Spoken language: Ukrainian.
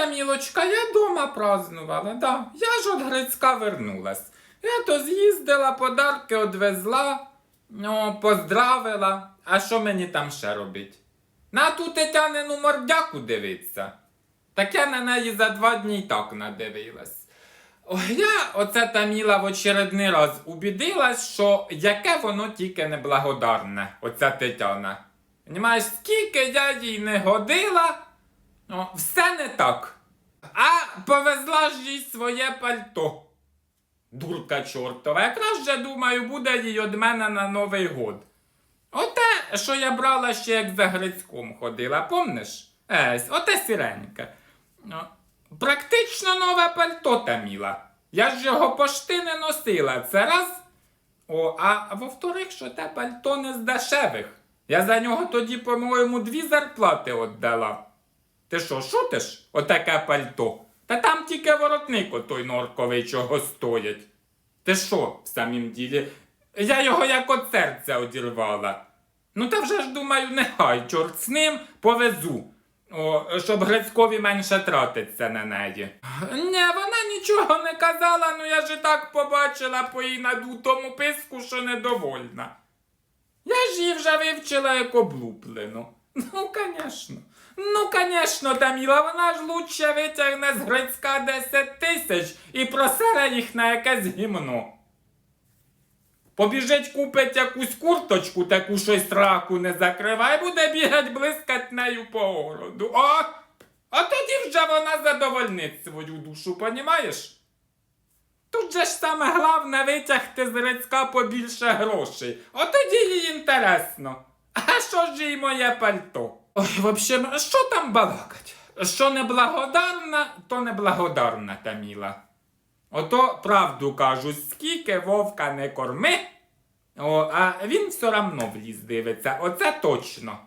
Тамілочка, я дома празднувала, да. Я ж от Грицька вернулась. Я то з'їздила, подарки одвезла, ну, поздравила. А що мені там ще робить? На ту Тетянину мордяку дивиться. Так я на неї за два дні й так надивилась. Я оце Таміла в очередний раз убідилась, що яке воно тільки неблагодарне, оця Тетяна. Понімаєш, скільки я їй не годила, о, все не так. А повезла ж їй своє пальто. Дурка чортова, якраз же, думаю, буде їй од мене на Новий год. Оте, що я брала ще як за Грицьком ходила, помниш? Есь, оте сіреньке. Ну, Практично нове пальто Таміла. Я ж його пошти не носила. Це раз. О, а во-вторых, що те пальто не з дешевих. Я за нього тоді, по-моєму, дві зарплати віддала. Ти що, шутиш? Отаке пальто? Та там тільки воротник отой норковий чого стоять. Ти що, в самім ділі? Я його як от серця одірвала. Ну та вже ж думаю, нехай, чорт з ним повезу. О, щоб Грицькові менше тратиться на неї. Ні, вона нічого не казала, ну я ж і так побачила по її надутому писку, що недовольна. Я ж її вже вивчила як облуплену. Ну, конечно. Ну, конечно, Таміла, вона ж лучше витягне з Грицька 10 тисяч і просере їх на якесь гімно. Побіжить купить якусь курточку, таку щось раку не закриває, буде бігать блискать нею по городу. О! А тоді вже вона задовольнить свою душу, понімаєш? Тут же ж саме головне витягти з Грицька побільше грошей. От тоді їй інтересно. А що ж їй моє пальто? Ой, в общем, що там балакать? Що неблагодарна, то неблагодарна Таміла. Ото правду кажуть, скільки вовка не корми, о, а він все равно в ліс дивиться. Оце точно.